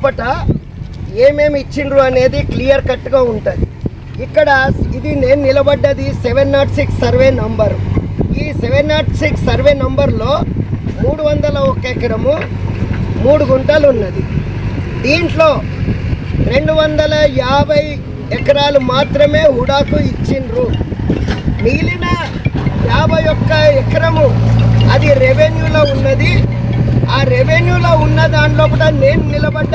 లోపట ఏమేమి ఇచ్చిండ్రు అనేది క్లియర్ కట్గా ఉంటుంది. ఇక్కడ ఇది నేను నిలబడ్డది seven naught six survey number. ఈ సెవెన్ నాట్ సిక్స్ సర్వే నంబర్లో మూడు వందల ఒక ఎకరము మూడు గుంటలు ఉన్నది. దీంట్లో రెండు వందల యాభై ఎకరాలు మాత్రమే హుడాకు ఇచ్చిండ్రు. మిగిలిన యాభై ఒక్క ఎకరము అది రెవెన్యూలో ఉన్నది. ఆ రెవెన్యూలో ఉన్న దాంట్లో కూడా నేను నిలబడ్డ.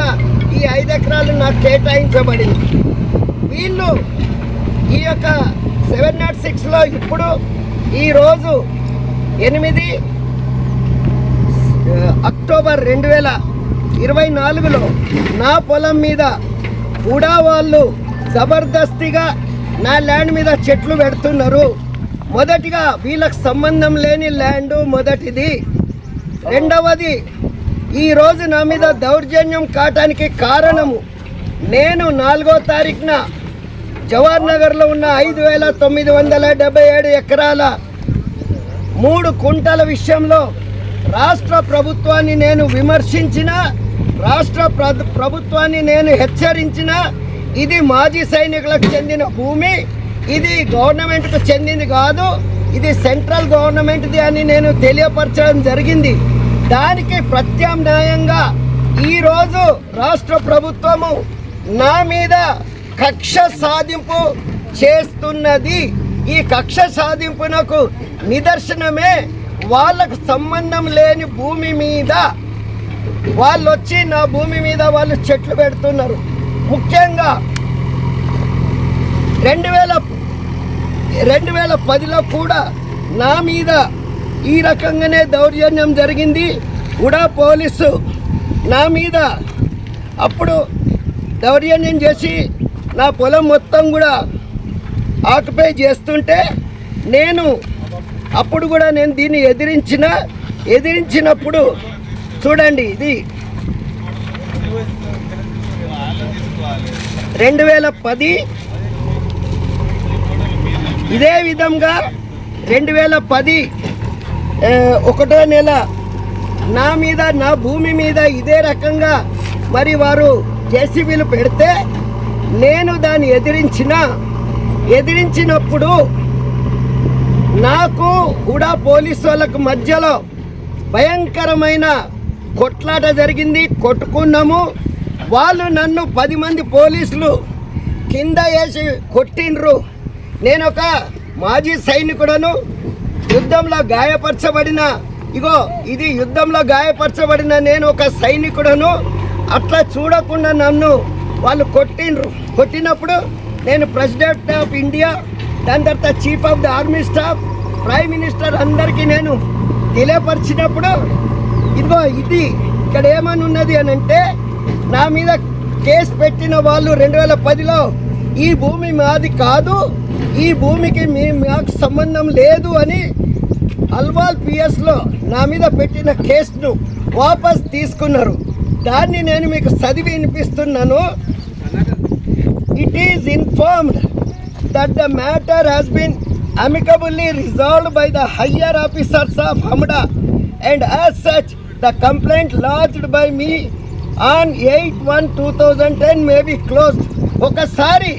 ఈ ఐదు ఎకరాలు నాకు కేటాయించబడింది. వీళ్ళు ఈ యొక్క సెవెన్ నాట్ సిక్స్లో ఇప్పుడు ఈరోజు ఎనిమిది అక్టోబర్ రెండు వేల ఇరవై నాలుగులో నా పొలం మీద కూడా వాళ్ళు జబర్దస్తిగా నా ల్యాండ్ మీద చెట్లు పెడుతున్నారు. మొదటిగా వీళ్ళకి సంబంధం లేని ల్యాండ్ మొదటిది రెండవది ఈరోజు నా మీద దౌర్జన్యం కావటానికి కారణము. నేను నాలుగో తారీఖున జవహర్ నగర్లో ఉన్న ఐదు వేల తొమ్మిది వందల డెబ్బై ఏడు ఎకరాల మూడు కుంటల విషయంలో రాష్ట్ర ప్రభుత్వాన్ని నేను విమర్శించిన రాష్ట్ర ప్ర- ప్రభుత్వాన్ని నేను హెచ్చరించిన ఇది మాజీ సైనికులకు చెందిన భూమి ఇది గవర్నమెంట్కు చెందింది కాదు ఇది సెంట్రల్ గవర్నమెంట్ది అని నేను తెలియపరచడం జరిగింది. దానికి ప్రత్యామ్నాయంగా ఈరోజు రాష్ట్ర ప్రభుత్వము నా మీద కక్ష సాధింపు చేస్తున్నది. ఈ కక్ష సాధింపునకు నిదర్శనమే వాళ్ళకు సంబంధం లేని భూమి మీద. వాళ్ళు వచ్చి నా భూమి మీద వాళ్ళు చెట్లు పెడుతున్నారు. ముఖ్యంగా రెండు వేల రెండు వేల పదిలో కూడా నా మీద ఈ రకంగానే దౌర్జన్యం జరిగింది. కూడా పోలీసు నా మీద అప్పుడు దౌర్జన్యం చేసి నా పొలం మొత్తం కూడా ఆక్యుపై చేస్తుంటే నేను అప్పుడు కూడా నేను దీన్ని ఎదిరించిన ఎదిరించినప్పుడు చూడండి ఇది రెండు వేల పది ఇదే విధంగా రెండు వేల పది ఒకటో నెల. నా మీద నా భూమి మీద ఇదే రకంగా మరి వారు జేసీబీలు పెడితే నేను దాన్ని ఎదిరించిన ఎదిరించినప్పుడు నాకు కూడా పోలీసు వాళ్ళకు మధ్యలో భయంకరమైన కొట్లాట జరిగింది. కొట్టుకున్నాము. వాళ్ళు నన్ను పది మంది పోలీసులు కింద వేసి కొట్టిండ్రు. నేను ఒక మాజీ సైనికుడను. యుద్ధంలో గాయపరచబడిన ఇగో ఇది యుద్ధంలో గాయపరచబడిన నేను ఒక సైనికుడను. అట్లా చూడకుండా నన్ను వాళ్ళు కొట్టిండ్రు. కొట్టినప్పుడు నేను ప్రెసిడెంట్ ఆఫ్ ఇండియా దాని తర్వాత chief of the army staff prime minister అందరికీ నేను తెలియపరిచినప్పుడు ఇదిగో ఇది ఇక్కడ ఏమని ఉన్నది అని అంటే నా మీద కేసు పెట్టిన వాళ్ళు రెండు వేల పదిలో ఈ భూమి మాది కాదు ఈ భూమికి మీ మాకు సంబంధం లేదు అని అల్వాల్ పిఎస్లో నా మీద పెట్టిన కేసును వాపస్ తీసుకున్నారు. దాన్ని నేను మీకు చదివి వినిపిస్తున్నాను. It is informed that the matter has been amicably resolve by the higher officers of HMDA and as such the complaint lodged by me on eight one two thousand ten may close ఒకసారి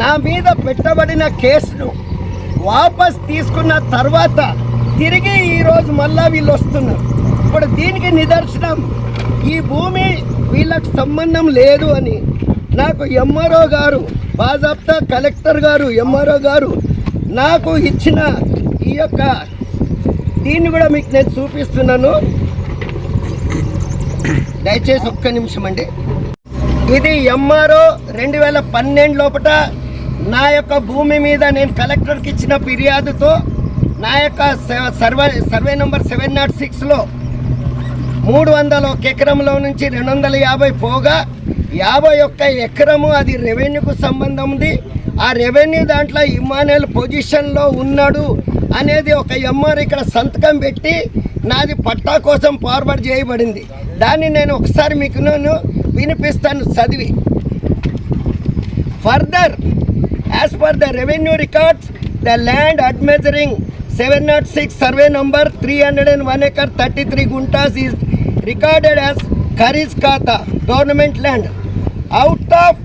నా మీద పెట్టబడిన కేసును వాపస్ తీసుకున్న తర్వాత తిరిగి ఈరోజు మళ్ళా వీళ్ళు వస్తున్నారు. ఇప్పుడు దీనికి నిదర్శనం ఈ భూమి వీళ్ళకి సంబంధం లేదు అని నాకు ఎంఆర్ఓ గారు బాజాబ్తా కలెక్టర్ గారు ఎంఆర్ఓ గారు నాకు ఇచ్చిన ఈ యొక్క దీన్ని కూడా మీకు నేను చూపిస్తున్నాను. దయచేసి ఒక్క నిమిషం అండి. ఇది ఎంఆర్ఓ రెండు వేల పన్నెండు లోపల నా యొక్క భూమి మీద నేను కలెక్టర్కి ఇచ్చిన ఫిర్యాదుతో నా యొక్క స- survey survey number seven naught సిక్స్లో మూడు వందల ఒక ఎకరంలో నుంచి రెండు వందల యాభై పోగా యాభై ఒక్క ఎకరము అది రెవెన్యూకు సంబంధం ఉంది. ఆ రెవెన్యూ దాంట్లో ఇమానుయల్ పొజిషన్లో ఉన్నాడు అనేది ఒక ఎంఆర్ ఇక్కడ సంతకం పెట్టి నాది పట్టా కోసం ఫార్వర్డ్ చేయబడింది. దాన్ని నేను ఒకసారి మీకు నేను వినిపిస్తాను చదివి. Further As per the revenue records, the land admeasuring 706 survey number 301 acre 33 guntas is recorded as Kharis Kata, government land, out of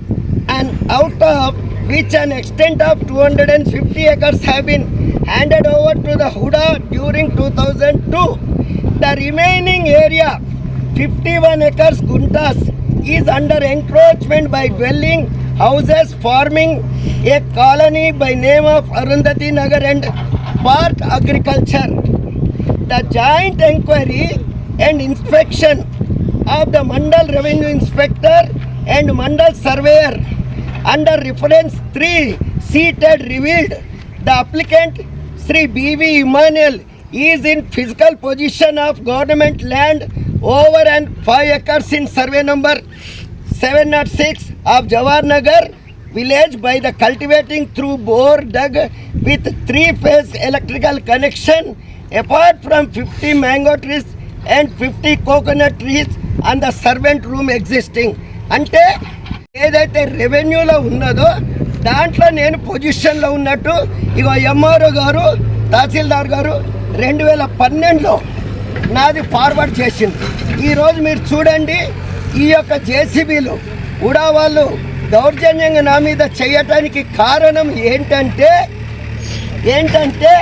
and out of which an extent of 250 acres have been handed over to the Huda during 2002. The remaining area 51 acres guntas, is under encroachment by dwelling houses forming a colony by name of Arundhati Nagar and part agriculture. The joint inquiry and inspection of the Mandal Revenue Inspector and Mandal Surveyor under reference 3 seated revealed the applicant Sri B.V. Emmanuel is in physical possession of government land over and five acres in survey number seven naught six of Jawahar Nagar village by the cultivating through bore dug with three phase electrical connection apart from fifty mango trees and fifty coconut trees and the servant room existing. అంటే ఏదైతే రెవెన్యూలో ఉన్నదో దాంట్లో నేను పొజిషన్లో ఉన్నట్టు ఇక MRO గారు తహసీల్దార్ గారు రెండు వేల పన్నెండులో నాది ఫార్వర్డ్ చేసింది. ఈరోజు మీరు చూడండి ఈ యొక్క జేసీబీలు కూడా వాళ్ళు దౌర్జన్యంగా నా మీద చేయటానికి కారణం ఏంటంటే ఏంటంటే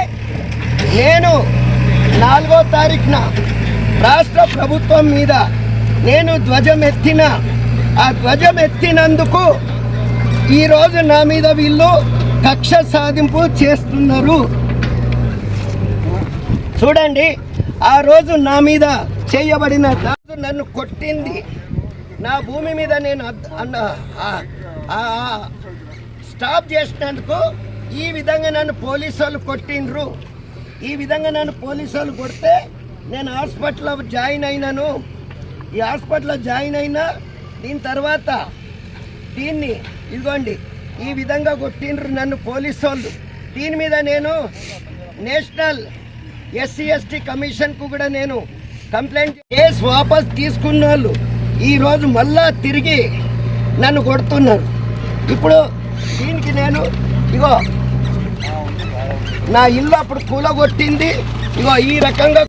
నేను నాలుగో తారీఖున రాష్ట్ర ప్రభుత్వం మీద నేను ధ్వజం ఎత్తిన ఆ ధ్వజం ఎత్తినందుకు ఈరోజు నా మీద వీళ్ళు కక్ష సాధింపు చేస్తున్నారు. చూడండి ఆ రోజు నా మీద చేయబడిన దాడు నన్ను కొట్టింది. నా భూమి మీద నేను అన్న స్టాప్ చేసినందుకు ఈ విధంగా నన్ను పోలీసు వాళ్ళు కొట్టిండ్రు. ఈ విధంగా నన్ను పోలీసు వాళ్ళు కొడితే నేను హాస్పిటల్లో జాయిన్ అయినాను. ఈ హాస్పిటల్లో జాయిన్ అయినా దీని తర్వాత దీన్ని ఇదిగోండి ఈ విధంగా కొట్టిండ్రు నన్ను పోలీసు వాళ్ళు దీని మీద నేను నేషనల్ ఎస్సీ ఎస్టీ కమిషన్కు కూడా నేను కంప్లైంట్ కేసు వాపస్ తీసుకున్న వాళ్ళు ఈరోజు మళ్ళా తిరిగి నన్ను కొడుతున్నారు. ఇప్పుడు దీనికి నేను ఇగో నా ఇల్లు అప్పుడు కూలగొట్టింది. ఇగో ఈ రకంగా